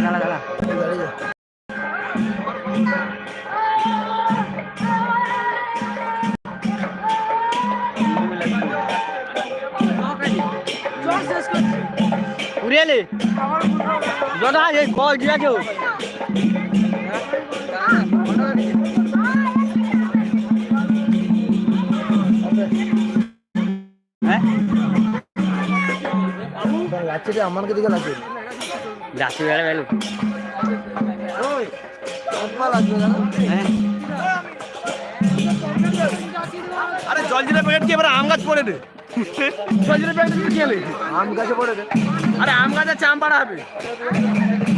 যা। উড়িয়ালে? যত আছে কল ঠিক আছে হ্যাঁ? দিকে লাগছে যাচ্ছি বেড়ে বেলু হ্যাঁ। আরে জলজিরা প্যাকেট কি? এবার আম গাছ পড়ে রে জলজিরা প্যাকেট কি এলে আম গাছে পড়ে রে আরে আম গাছ আম পাড়া হবে।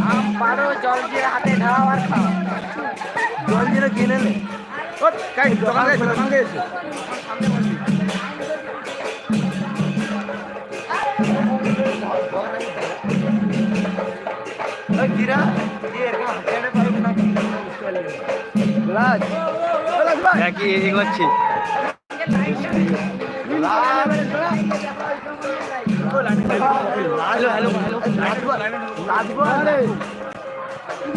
আম পারো জল দিয়ে হাতে ঢাও আর খাও। জল দিয়ে কিনে নে। ও কাই দোকান গেছে দোকান গেছে লাজ ভাই কি এগোচ্ছি হ্যালো হ্যালো লাজবো আরে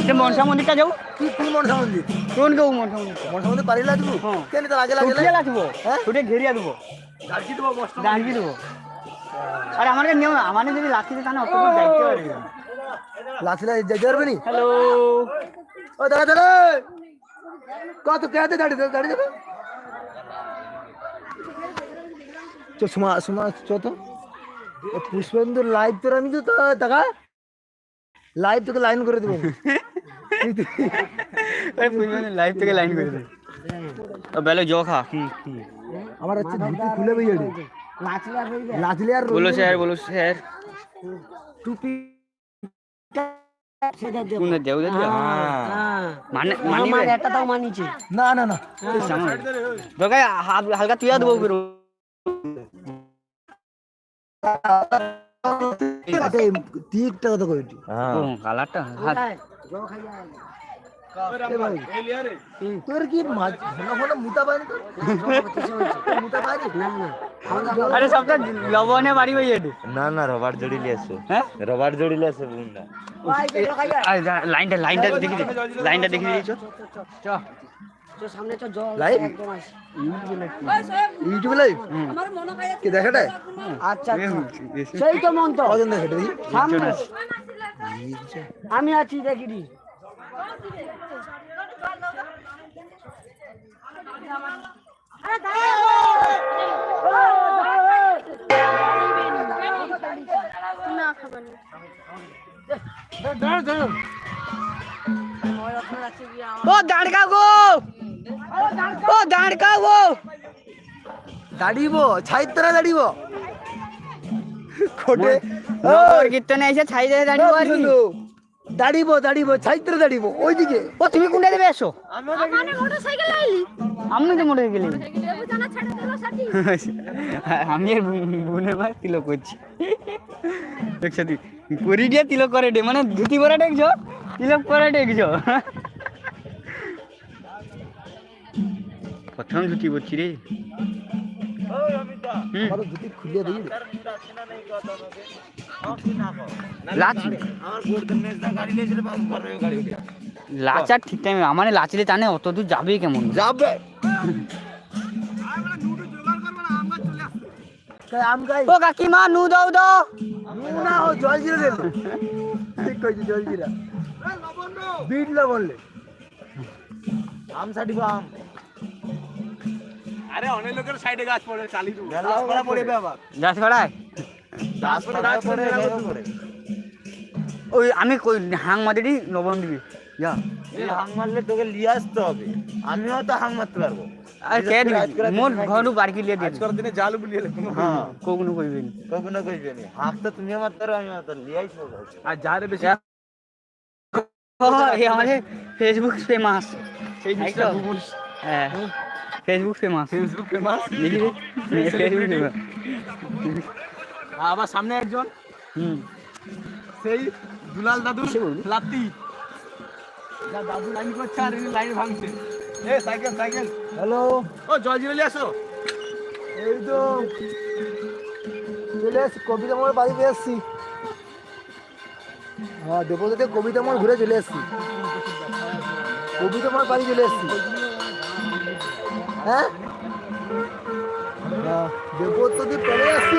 সে মনসা মন্দিরটা যাও। কি কি মনসা মন্দির? কোন কেউ মনসা মন্দির? মনসা মন্দির পারি লাগবো। কেন তোর আগে লাগে লাগবো। হ্যাঁ? ছুটে ঘেরিয়া দেবো। গাড়ি দেবো দেবো। আরে আমাদের নিয়ম আমাদের যদি লাঠিতে তাহলে অত দূর যাইতে যেতে পারবে নি? হ্যালো। ও দাঁড়া দাঁড়া কত কে হাতে দাঁড়িয়ে দাঁড়িয়ে দাঁড়িয়ে যাবে চো সুমা সুমা চো তো পুষ্পেন্দু লাইভ তোর আমি তো টাকা লাইভ তোকে লাইন করে দেবো লাইভ থেকে লাইন করে দে ও বেলে জো খা আমার হচ্ছে ধুতি খুলে বেরিয়ে নাচলে আর বলো স্যার বলো স্যার টুপি কোন দেও দে মানে মানে একটা তাও মানিছে না না না। দোকাই হালকা তুইয়া দেবো কত কইটি কালারটা হাত তোর কি মাছ ঘন ঘন মুতা পায়নি তোর মুতা পায়নি না না আরে সবটা লবণে বাড়ি হয়ে যেতে না না রবার জড়িলে আছে হ্যাঁ রবার জড়িলে আছে বুনটা আরে যা- লাইনটা লাইনটা দেখি দে লাইনটা দেখি দিয়েছ লাইভ ইউটিউবে লাইভ কি দেখাটা আচ্ছা সেই তো মন্ত কজন দেখে দেখি সামনে আমি আছি দেখিনি না খাবার না ও দাঁড়কা গো ও দাঁড়কা গো দাঁড়িব ছাইতরা দাঁড়িব খোটে ওর কীর্তনে এসে ছাই দাঁড়িয়ে কি দাঁড়িব দাঁড়িব ছাইতরা দাঁড়িব ওইদিকে। ও তুমি কোনটা দেবে এসো? মানে মোটরসাইকেল আইলি আমি তো মোটর গেলি লেবু জানা ছেড়ে দিল সাথী আমি আর বোনের ভাই তিলক করছি। একসাথে করি দিয়ে তিলক করে ডে মানে ধুতি পরে দেখছ? তিলক পরে দেখছ? প্রথম ধুতি পরছি রে। লাচার ঠিক টাইমে আমার লাচলে টানে অত দূর যাবে কেমন? যাবে। আম গাই ও কাকিমা নু দাও দাও। না ও জল জিরা দিল ঠিক কইছি জল জিরা। বিট লবণলে আম সাটিব আম। আরে অনেক লোকের সাইডে গাছ পড়ে চালি পড়া আবার গাছ পড়া গাছ পড়ে পড়ে ওই আমি কই হাং মাদিরি লবণ দিবি? যা। এই হাং মারলে তোকে লিয়ে আসতে হবে। আমিও তো হাং মারতে পারব। আর কে দিবি? মোর ঘরু বারকি লিয়ে দিবি। আজকের দিনে জাল বুলিয়ে কোনো হ্যাঁ। কখনো কইবি না। কইবে নি। তো তুমিও মারতে পারো আমিও তো লিয়ে আসব আর যারে বেশি ও এই আমাদের ফেসবুক ফেমাস সেই জিনিসটা গুগল হ্যাঁ। Facebook famous Facebook famous Facebook famous আবার সামনে একজন। হুম। সেই দুলাল দাদুর লাত্তি। যা দাদু লাইন করছে আর লাইন ভাঙছে। এ সাইকেল সাইকেল। হ্যালো। ও জয় জিরে আসো। এই তো। চলে এসছি কবিতা মোড় বাড়িতে এসছি। হ্যাঁ দেবতে কবিতা মোড় ঘুরে চলে এসছি। কবিতা মোড় বাড়ি চলে এসছি। হ্যাঁ দেবত্বতে চলে আসছি।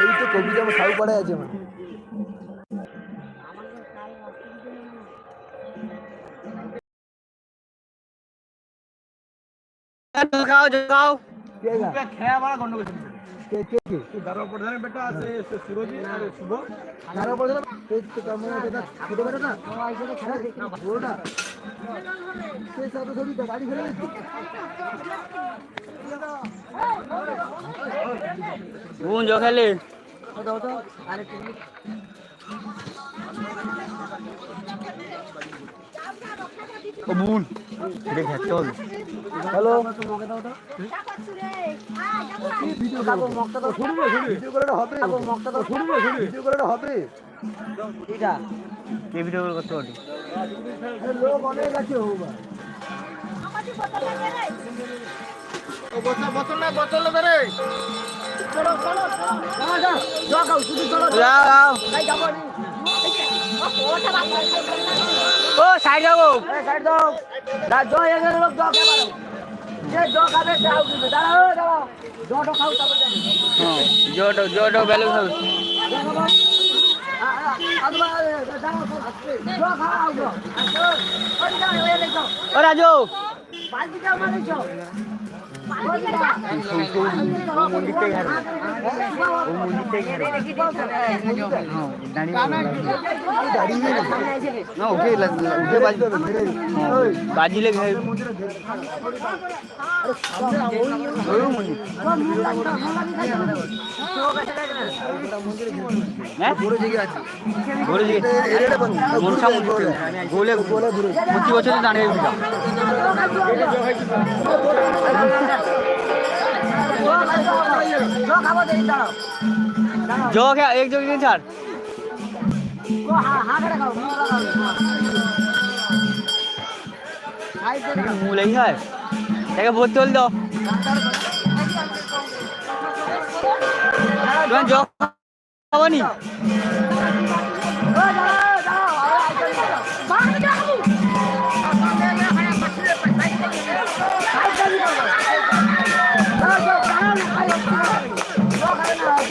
এই তো কবিতা আমার সাউ পাড়ায় আছে মানে খাও খাও খেয়া মারা গন্ডগোল। কে কে কে? দারোগা প্রধান বেটা আছে সুরজি আর শুভ। কারও প্রধান এই তো কেমন আছে ছোট বেটা না? বড়টা? সে সাথে তো, গাড়ি ফেলে দিচ্ছি। জল খেলে। ও হোবা চলো। খাও শুধু চলো যাও যাও। সাইড দাও সাইড দাও দা জ এর লোক জ খাবার যে জ খাবে সে দিবে দাঁড়াও দাঁড়াও জটো খাও তবে হ্যাঁ জোটো জোটো ভ্যালু খাও ও রাজু মন্দির মানে ঘাটে বাজিলে গোলে গোলে প্রতি বছর দাঁড়িয়ে जो क्या एक जो तीन चार मुँह नहीं है देखा बोतल दो तुम्हें जो खाओ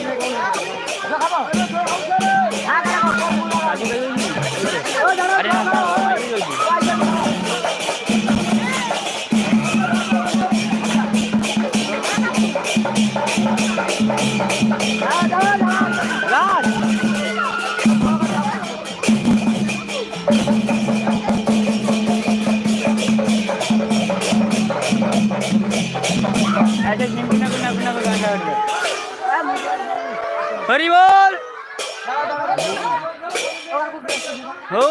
नहीं হরিবল হ্যাঁ, হৌ।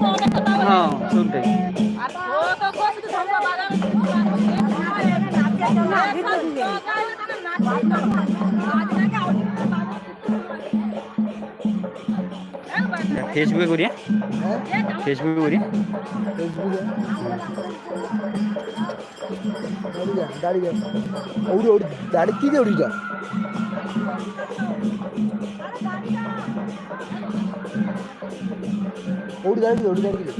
তো অনেক কথা বলে হ্যাঁ শুনতে। ফেসবুকে করি হ্যাঁ? ফেসবুকে করি। ফেসবুকে দাঁড়িয়ে যা দাঁড়িয়ে যা ওড়ি ওড়ি দাঁড়িয়ে কি দিয়ে উড়ি যা ওড়ি দাঁড়িয়ে ওড়ি দাঁড়িয়ে